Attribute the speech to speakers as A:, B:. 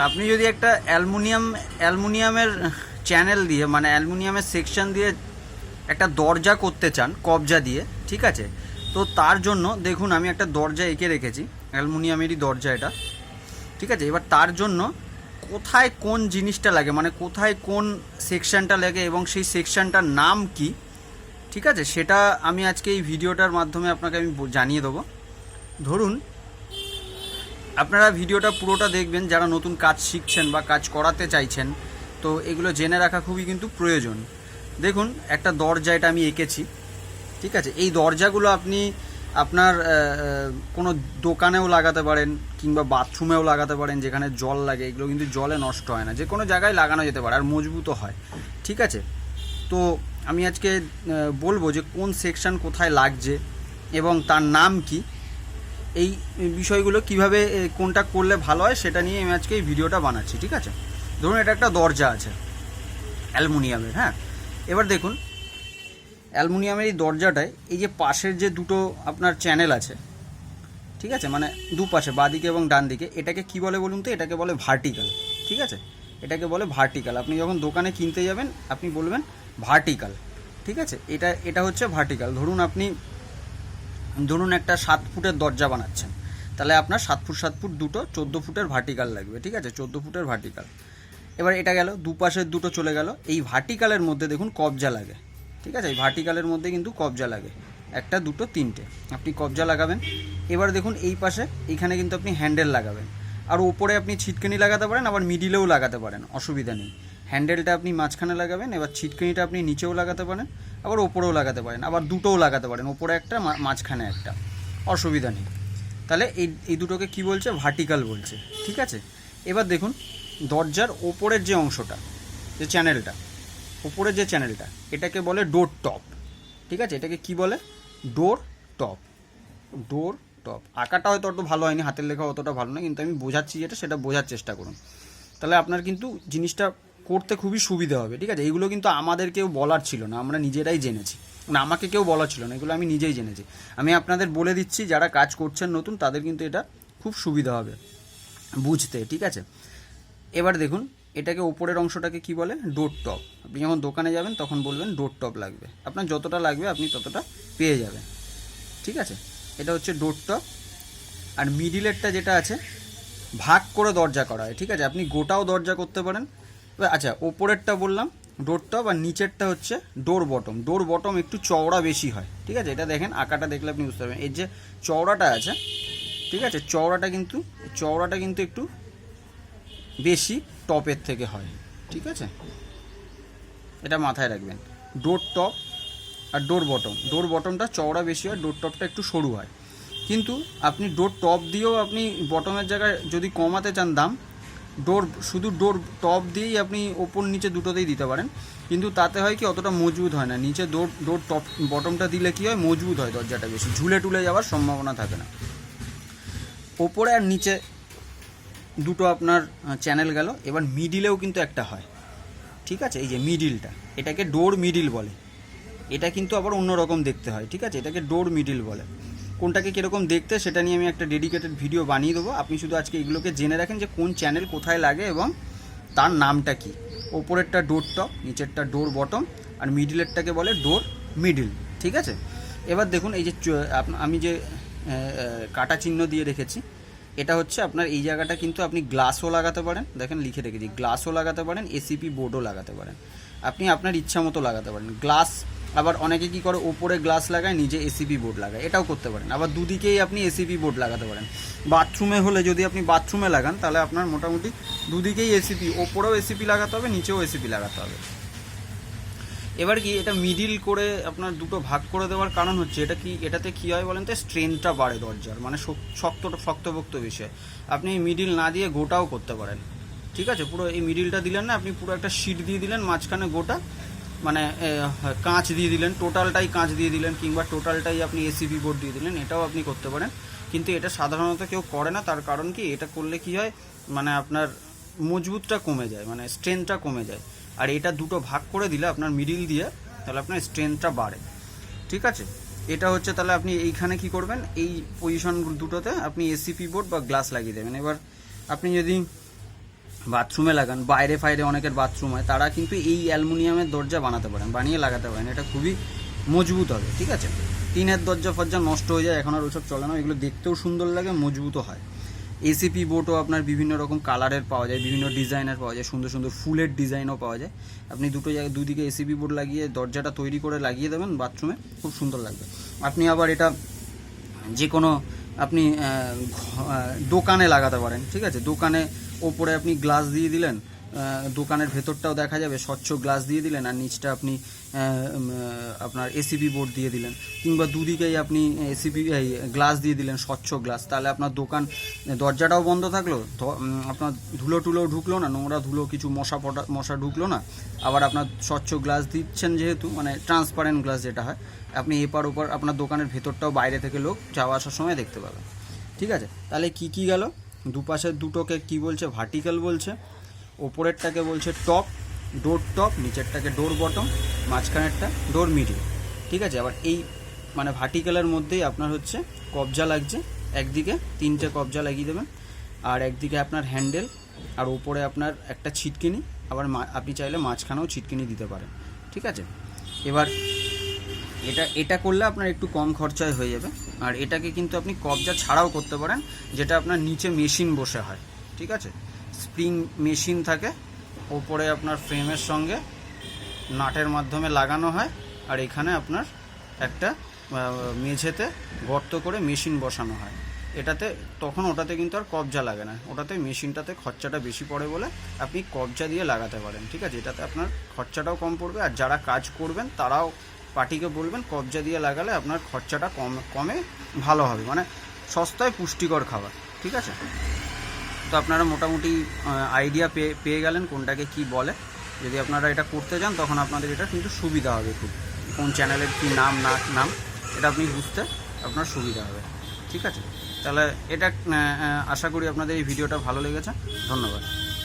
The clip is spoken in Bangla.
A: আপনি যদি একটা অ্যালুমিনিয়াম, অ্যালুমিনিয়ামের চ্যানেল দিয়ে মানে অ্যালুমিনিয়ামের সেকশন দিয়ে একটা দরজা করতে চান, কবজা দিয়ে, ঠিক আছে? তো তার জন্য দেখুন, আমি একটা দরজা এঁকে রেখেছি, অ্যালুমিনিয়ামেরই দরজা এটা, ঠিক আছে? এবার তার জন্য কোথায় কোন জিনিসটা লাগে মানে কোথায় কোন সেকশনটা লাগে এবং সেই সেকশনটার নাম কি, ঠিক আছে? সেটা আমি আজকে এই ভিডিওটার মাধ্যমে আপনাকে আমি জানিয়ে দেবো। ধরুন আপনারা ভিডিওটা পুরোটা দেখবেন, যারা নতুন কাজ শিখছেন বা কাজ করাতে চাইছেন, তো এগুলো জেনে রাখা খুবই কিন্তু প্রয়োজন। দেখুন, একটা দরজা এটা আমি এঁকেছি, ঠিক আছে? এই দরজাগুলো আপনি আপনার কোনো দোকানেও লাগাতে পারেন কিংবা বাথরুমেও লাগাতে পারেন, যেখানে জল লাগে, এগুলো কিন্তু জলে নষ্ট হয় না। যে কোনো জায়গায় লাগানো যেতে পারে, আর মজবুতও হয়, ঠিক আছে? তো আমি আজকে বলব যে কোন সেকশন কোথায় লাগছে এবং তার নাম কি? এই বিষয়গুলো কীভাবে কোনটা করলে ভালো হয় সেটা নিয়ে আমি আজকে এই ভিডিওটা বানাচ্ছি, ঠিক আছে? ধরুন এটা একটা দরজা আছে, অ্যালুমিনিয়ামের হ্যাঁ? এবার দেখুন, অ্যালুমিনিয়ামের এই দরজাটায় এই যে পাশের যে দুটো আপনার চ্যানেল আছে, ঠিক আছে? মানে দুপাশে, বাঁদিকে এবং ডান দিকে এটাকে কি বলে বলুন তো? এটাকে বলে ভার্টিক্যাল ঠিক আছে? এটাকে বলে ভার্টিক্যাল আপনি যখন দোকানে কিনতে যাবেন, আপনি বলবেন ভার্টিক্যাল ঠিক আছে? এটা এটা হচ্ছে ভার্টিক্যাল ধরুন আপনি ধরুন একটা সাত ফুটের দরজা বানাচ্ছেন, তাহলে আপনার সাত ফুট সাত ফুট দুটো, চোদ্দ ফুটের ভার্টিক্যাল লাগবে, ঠিক আছে? চোদ্দ ফুটের ভার্টিক্যাল এবার এটা গেল, দুপাশের দুটো চলে গেল। এই ভার্টিক্যালের মধ্যে দেখুন কবজা লাগে, ঠিক আছে? এই ভার্টিক্যালের মধ্যে কিন্তু কবজা লাগে। একটা, দুটো, তিনটে। আপনি কবজা লাগাবেন। এবার দেখুন এই পাশে এইখানে কিন্তু আপনি হ্যান্ডেল লাগাবেন। আর ওপরে আপনি ছিটকানি লাগাতে পারেন, আবার মিডিলেও লাগাতে পারেন, অসুবিধা নেই। হ্যান্ডেলটা আপনি মাঝখানে লাগাবেন, এবার ছিটকিনিটা আপনি নিচেও লাগাতে পারেন, আবার ওপরেও লাগাতে পারেন, আবার দুটোও লাগাতে পারেন, ওপরে একটা মাঝখানে একটা। অসুবিধা নেই। তাহলে এই এই দুটোকে কি বলছে? ভার্টিক্যাল বলছে। ঠিক আছে? এবার দেখুন, দরজার ওপরের যে অংশটা, যে চ্যানেলটা, ওপরের যে চ্যানেলটা, এটাকে বলে ডোর টপ। ঠিক আছে? এটাকে কি বলে? Door top. Door top. আঁকাটা হয়তো অত ভালো হয়নি, হাতের লেখা অতটা ভালো না কিন্তু আমি বোঝাচ্ছি যেটা, সেটা বোঝার চেষ্টা করুন। তাহলে আপনার কিন্তু জিনিসটা করতে খুবই সুবিধা হবে, ঠিক আছে? এইগুলো কিন্তু আমাদের কেউ বলার ছিল না, আমরা নিজেরাই জেনেছি। মানে আমাকে কেউ বলার ছিল না, এগুলো আমি নিজেই জেনেছি। আমি আপনাদের বলে দিচ্ছি, যারা কাজ করছেন নতুন, তাদের কিন্তু এটা খুব সুবিধা হবে বুঝতে, ঠিক আছে? এবার দেখুন, এটাকে ওপরের অংশটাকে কি বলে? ডোর টপ আপনি যখন দোকানে যাবেন, তখন বলবেন ডোর টপ লাগবে। আপনার যতটা লাগবে, আপনি ততটা পেয়ে যাবেন, ঠিক আছে? এটা হচ্ছে ডোর টপ আর মিডিলেরটা যেটা আছে, ভাগ করে দরজা করা হয়, ঠিক আছে? আপনি গোটাও দরজা করতে পারেন আচ্ছা ওপরেরটা বললাম ডোর টপ আর নিচেরটা হচ্ছে ডোর বটম। ডোর বটম একটু চওড়া বেশি হয়, ঠিক আছে? এটা দেখেন, আঁকাটা দেখলে আপনি বুঝতে পারবেন। এর যে চওড়াটা আছে, ঠিক আছে? চওড়াটা কিন্তু চওড়াটা কিন্তু একটু বেশি টপের থেকে হয়, ঠিক আছে? এটা মাথায় রাখবেন। ডোর টপ আর ডোর বটম। ডোর বটমটা চওড়া বেশি হয়, ডোর টপটা একটু সরু হয়। কিন্তু আপনি ডোর টপ দিয়েও আপনি বটমের জায়গায় যদি কমাতে চান দাম ডোর শুধু ডোর টপ দিয়েই আপনি ওপর নিচে দুটোতেই দিতে পারেন। কিন্তু তাতে হয় কি, অতটা মজবুত হয় না। নিচে ডোর ডোর টপ বটমটা দিলে কি হয়, মজবুত হয় দরজাটা বেশি। ঝুলে টুলে যাওয়ার সম্ভাবনা থাকে না। ওপরে আর নিচে দুটো আপনার চ্যানেল গেল। এবার মিডিলেও কিন্তু একটা হয়। ঠিক আছে? এই যে মিডিলটা এটাকে ডোর মিডিল বলে। এটা কিন্তু আবার অন্যরকম দেখতে হয়। ঠিক আছে? এটাকে ডোর মিডিল বলে। কোনটাকে কীরকম দেখতে সেটা নিয়ে আমি একটা ডেডিকেটেড ভিডিও বানিয়ে দেবো। আপনি শুধু আজকে এগুলোকে জেনে রাখেন যে কোন চ্যানেল কোথায় লাগে এবং তার নামটা কি। ওপরেরটা ডোর টপ নিচেরটা ডোর বটম আর মিডিলেরটাকে বলে ডোর মিডিল ঠিক আছে? এবার দেখুন এই যে আমি যে কাটা চিহ্ন দিয়ে রেখেছি, এটা হচ্ছে আপনার এই জায়গাটা কিন্তু আপনি গ্লাসও লাগাতে পারেন, দেখেন লিখে রেখেছি গ্লাসও লাগাতে পারেন এসিপি বোর্ডও লাগাতে পারেন। আপনি আপনার ইচ্ছা মতো লাগাতে পারেন। গ্লাস আবার অনেকে কি করে, ওপরে গ্লাস লাগায় নিজে এসিপি বোর্ড লাগায়। এটাও করতে পারেন। আবার দুদিকেই আপনি এসিপি বোর্ড লাগাতে পারেন। বাথরুমে হলে যদি আপনি বাথরুমে লাগান, তাহলে আপনার মোটামুটি দুদিকেই এসিপি ওপরেও এসিপি লাগাতে হবে, নিচেও এসিপি লাগাতে হবে। এবার কি, এটা মিডিল করে আপনার দুটো ভাগ করে দেওয়ার কারণ হচ্ছে, এটা কি, এটাতে কি হয় বলেন তো স্ট্রেনটা বাড়ে দরজার মানে শক- শক্ত শক্তপোক্ত বিষয়। আপনি মিডিল না দিয়ে গোটাও করতে পারেন। ঠিক আছে? পুরো এই মিডিলটা দিলেন না, আপনি পুরো একটা শিট দিয়ে দিলেন, মাঝখানে গোটা মানে কাঁচ দিয়ে দিলেন, টোটালটাই কাঁচ দিয়ে দিলেন, কিংবা টোটালটাই আপনি এসিবি বোর্ড দিয়ে দিলেন, এটাও আপনি করতে পারেন। কিন্তু এটা সাধারণত কেউ করে না, তার কারণ কি, এটা করলে কি হয় মানে আপনার মজবুতটা কমে যায় মানে স্ট্রেংথটা কমে যায়। আর এটা দুটো ভাগ করে দিলে আপনার মিডিল দিয়ে, তাহলে আপনার স্ট্রেংথটা বাড়ে। ঠিক আছে? এটা হচ্ছে তাহলে আপনি এইখানে কি করবেন, এই পজিশন দুটোতে আপনি এসিপি বোর্ড বা গ্লাস লাগিয়ে দেবেন। এবার আপনি যদি বাথরুমে লাগান, বাইরে ফাইরে অনেকের বাথরুম হয়, তারা কিন্তু এই অ্যালুমিনিয়ামের দরজা বানাতে পারেন, বানিয়ে লাগাতে পারেন, এটা খুবই মজবুত হবে, ঠিক আছে? টিনের দরজা ফরজা নষ্ট হয়ে যায়, এখন আর ওসব চলে না, এগুলো দেখতেও সুন্দর লাগে, মজবুতও হয়। এসিপি বোর্ডও আপনার বিভিন্ন রকম কালারের পাওয়া যায়, বিভিন্ন ডিজাইনের পাওয়া যায়, সুন্দর সুন্দর ফুলের ডিজাইনও পাওয়া যায়। আপনি দুটো জায়গায় দুদিকে এসিপি বোর্ড লাগিয়ে দরজাটা তৈরি করে লাগিয়ে দেবেন বাথরুমে, খুব সুন্দর লাগবে। আপনি আবার এটা যে কোনো আপনি দোকানে লাগাতে পারেন, ঠিক আছে? দোকানে ওপরে আপনি গ্লাস দিয়ে দিলেন দোকানের ভেতরটাও দেখা যাবে, স্বচ্ছ গ্লাস দিয়ে দিলেন আর নিচটা আপনি আপনার এসিপি বোর্ড দিয়ে দিলেন। কিংবা দুদিকেই আপনি এসিপি গ্লাস দিয়ে দিলেন, স্বচ্ছ গ্লাস। তাহলে আপনার দোকান, দরজাটাও বন্ধ থাকল আপনার ধুলো টুলো ঢুকলো না, নোংরা ধুলো, কিছু মশা পটা, মশা ঢুকলো না। আবার আপনার স্বচ্ছ গ্লাস দিচ্ছেন যেহেতু মানে ট্রান্সপারেন্ট গ্লাস যেটা হয়, আপনি এপার ওপার, আপনার দোকানের ভেতরটাও বাইরে থেকে লোক যাওয়া আসার সময় দেখতে পাবেন। ঠিক আছে? তাহলে কি কি গেল? দুপাশের দুটোকে কি বলছে? ভার্টিক্যাল বলছে। ওপরেরটাকে বলছে টপ ডোর টপ নিচেরটাকে ডোর বটম মাঝখানেরটা ডোর মিডিল ঠিক আছে? আবার এই মানে ভার্টিক্যালের মধ্যেই আপনার হচ্ছে কবজা লাগছে। একদিকে তিনটে কবজা লাগিয়ে দেবেন। আর একদিকে আপনার হ্যান্ডেল আর ওপরে আপনার একটা ছিটকিনি। আবার আপনি চাইলে মাঝখানেও ছিটকিনি দিতে পারেন। ঠিক আছে? এবার এটা এটা করলে আপনার একটু কম খরচায় হয়ে যাবে। আর এটাকে কিন্তু আপনি কবজা ছাড়াও করতে পারেন, যেটা আপনার নিচে মেশিন বসে হয়, ঠিক আছে? স্প্রিং মেশিন থাকে, ওপরে আপনার ফ্রেমের সঙ্গে নাটের মাধ্যমে লাগানো হয়, আর এখানে আপনার একটা মেঝেতে গর্ত করে মেশিন বসানো হয়। এটাতে, তখন ওটাতে কিন্তু আর কবজা লাগে না। ওটাতে মেশিনটাতে খরচাটা বেশি পড়ে বলে আপনি কবজা দিয়ে লাগাতে পারেন, ঠিক আছে? এটাতে আপনার খরচাটাও কম পড়বে, আর যারা কাজ করবেন তারাও পার্টিকে বলবেন, কবজা দিয়ে লাগালে আপনার খরচাটা কম, কমে ভালো হবে। মানে সস্তায় পুষ্টিকর খাবার, ঠিক আছে? তো আপনারা মোটামুটি আইডিয়া পেয়ে পেয়ে গেলেন কোনটাকে কি বলে। যদি আপনারা এটা করতে যান, তখন আপনাদের এটা কিন্তু সুবিধা হবে খুব। কোন চ্যানেলের কি নাম, না, নাম, এটা আপনি বুঝতে আপনার সুবিধা হবে, ঠিক আছে? তাহলে এটা আশা করি আপনাদের এই ভিডিওটা ভালো লেগেছে। ধন্যবাদ।